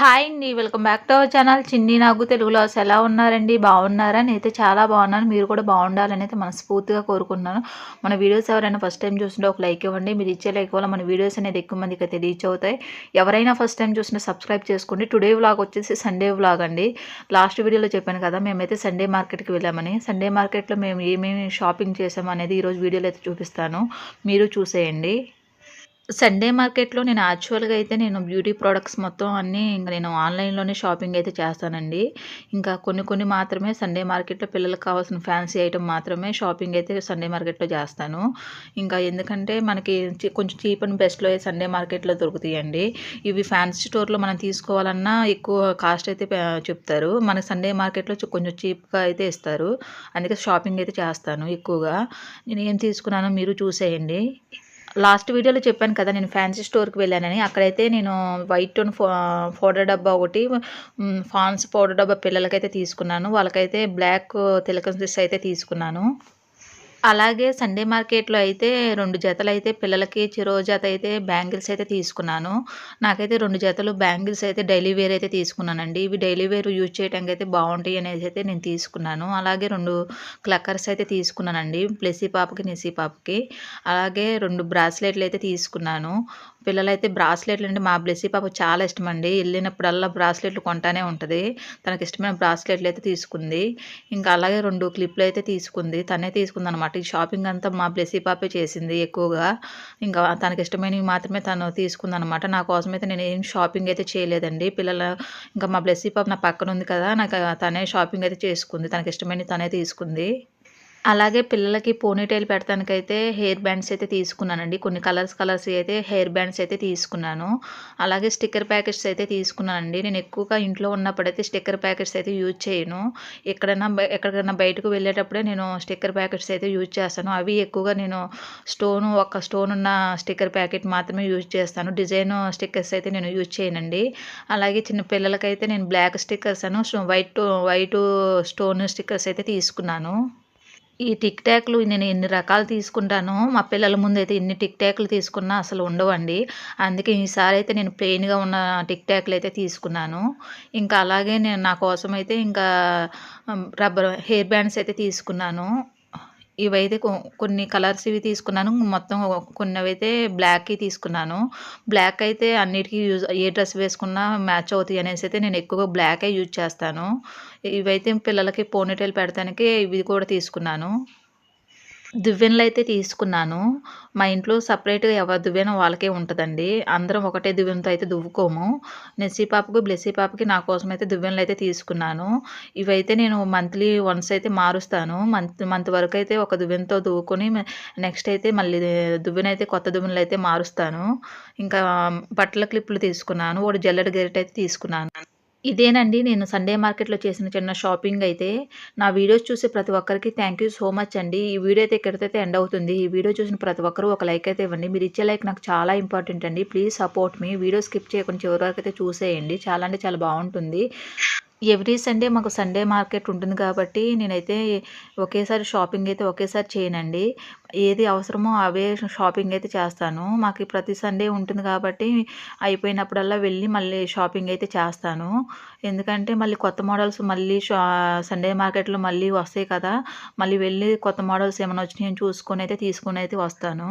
Hi అండి welcome back to our channel. Chinni Nagu తెలుగులో అసలు ఎలా ఉన్నారండి? బాగున్నారా? నేనైతే చాలా బాగున్నాను. మీరు కూడా బాగుండాలని అయితే మనస్ఫూర్తిగా కోరుకుంటున్నాను. మన వీడియోస్ ఎవరైనా ఫస్ట్ టైం చూస్తుంటే ఒక లైక్ ఇవ్వండి. మీరు ఇచ్చే లైక్ వల్ల మన వీడియోస్ అనేది ఎక్కువ మందికి అయితే రీచ్ అవుతాయి. ఎవరైనా ఫస్ట్ టైం చూస్తుంటే సబ్స్క్రైబ్ చేసుకోండి. టుడే వ్లాగ్ వచ్చేసి సండే వ్లాగ్ అండి. లాస్ట్ వీడియోలో చెప్పాను కదా మేమైతే సండే మార్కెట్కి వెళ్ళామని. సండే మార్కెట్లో మేము ఏమేమి షాపింగ్ చేసాము అనేది ఈరోజు వీడియోలో అయితే చూపిస్తాను. మీరు చూసేయండి. సండే మార్కెట్లో నేను యాక్చువల్గా అయితే నేను బ్యూటీ ప్రోడక్ట్స్ మొత్తం అన్నీ ఇంకా నేను ఆన్లైన్లోనే షాపింగ్ అయితే చేస్తానండి. ఇంకా కొన్ని కొన్ని మాత్రమే సండే మార్కెట్లో పిల్లలకు కావాల్సిన ఫ్యాన్సీ ఐటమ్ మాత్రమే షాపింగ్ అయితే సండే మార్కెట్లో చేస్తాను. ఇంకా ఎందుకంటే మనకి కొంచెం చీప్ అండ్ బెస్ట్లో సండే మార్కెట్లో దొరుకుతాయండి. ఇవి ఫ్యాన్సీ స్టోర్లో మనం తీసుకోవాలన్నా ఎక్కువ కాస్ట్ అయితే చెప్తారు. మన సండే మార్కెట్లో కొంచెం చీప్గా అయితే ఇస్తారు. అందుకే షాపింగ్ అయితే చేస్తాను ఎక్కువగా. నేను ఏం తీసుకున్నానో మీరు చూసేయండి. లాస్ట్ వీడియోలో చెప్పాను కదా నేను ఫ్యాన్సీ స్టోర్కి వెళ్ళానని. అక్కడైతే నేను వైట్ టోన్ పౌడర్ డబ్బా ఒకటి ఫాన్స్ పౌడర్ డబ్బా పిల్లలకైతే తీసుకున్నాను. వాళ్ళకైతే బ్లాక్ తిలకం uh, అయితే తీసుకున్నాను. అలాగే సండే మార్కెట్లో అయితే రెండు జతలు అయితే పిల్లలకి చిరో జత అయితే బ్యాంగిల్స్ అయితే తీసుకున్నాను. నాకైతే రెండు జతలు బ్యాంగిల్స్ అయితే డైలీ వేర్ అయితే తీసుకున్నానండి. ఇవి డైలీ వేర్ యూజ్ చేయడానికి అయితే బాగుంటాయి అనేది అయితే నేను తీసుకున్నాను. అలాగే రెండు క్లక్కర్స్ అయితే తీసుకున్నానండి. ప్లెసీ పాపకి నిసీ పాపకి. అలాగే రెండు బ్రాస్లెట్లు అయితే తీసుకున్నాను. పిల్లలైతే బ్రాస్లెట్లు అంటే మా బ్లెస్సీ పాప చాలా ఇష్టం అండి వెళ్ళినప్పుడల్లా బ్రాస్లెట్లు కొంటానే ఉంటుంది. తనకి ఇష్టమైన బ్రాస్లెట్లు అయితే తీసుకుంది. ఇంకా అలాగే రెండు క్లిప్లు అయితే తీసుకుంది. తనే తీసుకుంది వాటికి షాపింగ్ అంతా మా బ్లెస్సీ పాపే చేసింది ఎక్కువగా. ఇంకా తనకి ఇష్టమైనవి మాత్రమే తను తీసుకుంది అనమాట నా కోసం అయితే నేను ఏం షాపింగ్ అయితే చేయలేదండి. పిల్లల ఇంకా మా బ్లెస్సీ పాప నా పక్కన ఉంది కదా నాకు తనే షాపింగ్ అయితే చేసుకుంది. తనకి ఇష్టమైనవి తనే తీసుకుంది. అలాగే పిల్లలకి పోనీటైల్ పెడతానికైతే హెయిర్ బ్యాండ్స్ అయితే తీసుకున్నానండి. కొన్ని కలర్స్ కలర్స్ అయితే హెయిర్ బ్యాండ్స్ అయితే తీసుకున్నాను. అలాగే స్టిక్కర్ ప్యాకెట్స్ అయితే తీసుకున్నానండి. నేను ఎక్కువగా ఇంట్లో ఉన్నప్పుడైతే స్టిక్కర్ ప్యాకెట్స్ అయితే యూజ్ చేయను. ఎక్కడైనా ఎక్కడికైనా బయటకు వెళ్ళేటప్పుడే నేను స్టిక్కర్ ప్యాకెట్స్ అయితే యూజ్ చేస్తాను. అవి ఎక్కువగా నేను స్టోన్ ఒక స్టోన్ ఉన్న స్టిక్కర్ ప్యాకెట్ మాత్రమే యూజ్ చేస్తాను. డిజైన్ స్టిక్కర్స్ అయితే నేను యూజ్ చేయనండి. అలాగే చిన్న పిల్లలకైతే నేను బ్లాక్ స్టిక్కర్స్ అను వైట్ వైట్ స్టోన్ స్టిక్కర్స్ అయితే తీసుకున్నాను. ఈ టిక్ టాక్లు నేను ఎన్ని రకాలు తీసుకుంటానో మా పిల్లల ముందు అయితే ఎన్ని టిక్ టాక్లు తీసుకున్నా అసలు ఉండవండి. అందుకే ఈసారి అయితే నేను ప్లెయిన్గా ఉన్న టిక్ టాక్లు అయితే తీసుకున్నాను. ఇంకా అలాగే నేను నా కోసం అయితే ఇంకా రబ్బర్ హెయిర్ బ్యాండ్స్ అయితే తీసుకున్నాను. ఇవైతే కొన్ని కలర్స్ ఇవి తీసుకున్నాను. మొత్తం కొన్ని అయితే బ్లాక్కి తీసుకున్నాను. బ్లాక్ అయితే అన్నిటికీ యూజ్ ఏ డ్రెస్ వేసుకున్నా మ్యాచ్ అవుతాయి అనేసి అయితే నేను ఎక్కువగా బ్లాకే యూజ్ చేస్తాను. ఇవైతే పిల్లలకి పోనీటైల్ పెడతానికి ఇవి కూడా తీసుకున్నాను. దువ్వెనలు అయితే తీసుకున్నాను. మా ఇంట్లో సపరేట్గా ఎవరి దువ్వెన వాళ్ళకే ఉంటుందండి. అందరం ఒకటే దువ్వెనతో అయితే దువ్వుకోము. నెస్సీ పాపకు బ్లెస్సీ పాపకి నా కోసం అయితే దువ్వెనలు అయితే తీసుకున్నాను. ఇవైతే నేను మంత్లీ వన్స్ అయితే మారుస్తాను. మంత్ మంత్ వరకు అయితే ఒక దువ్వెనతో దువ్వుకొని నెక్స్ట్ అయితే మళ్ళీ దువ్వెన అయితే కొత్త దువ్వెనలు అయితే మారుస్తాను. ఇంకా బట్టల క్లిప్లు తీసుకున్నాను. ఒకటి జల్లెడ గరిట అయితే తీసుకున్నాను. ఇదేనండి నేను సండే మార్కెట్లో చేసిన చిన్న షాపింగ్ అయితే. నా వీడియోస్ చూసే ప్రతి ఒక్కరికి థ్యాంక్ యూ సో మచ్ అండి. ఈ వీడియో అయితే ఎక్కడికైతే ఎండ్ అవుతుంది ఈ వీడియో చూసిన ప్రతి ఒక్కరూ ఒక లైక్ అయితే ఇవ్వండి. మీరు ఇచ్చే లైక్ నాకు చాలా ఇంపార్టెంట్ అండి. ప్లీజ్ సపోర్ట్ మీ వీడియో స్కిప్ చేయకుండా చివరి వరకు అయితే చూసేయండి. చాలా అంటే చాలా బాగుంటుంది. ఎవ్రీ సండే మాకు సండే మార్కెట్ ఉంటుంది కాబట్టి నేనైతే ఒకేసారి షాపింగ్ అయితే ఒకేసారి చేయనండి. ఏది అవసరమో అవే షాపింగ్ అయితే చేస్తాను. మాకు ప్రతి సండే ఉంటుంది కాబట్టి అయిపోయినప్పుడల్లా వెళ్ళి మళ్ళీ షాపింగ్ అయితే చేస్తాను. ఎందుకంటే మళ్ళీ కొత్త మోడల్స్ మళ్ళీ సండే మార్కెట్లో మళ్ళీ వస్తాయి కదా. మళ్ళీ వెళ్ళి కొత్త మోడల్స్ ఏమైనా వచ్చినాయని చూసుకొని అయితే తీసుకొని అయితే వస్తాను.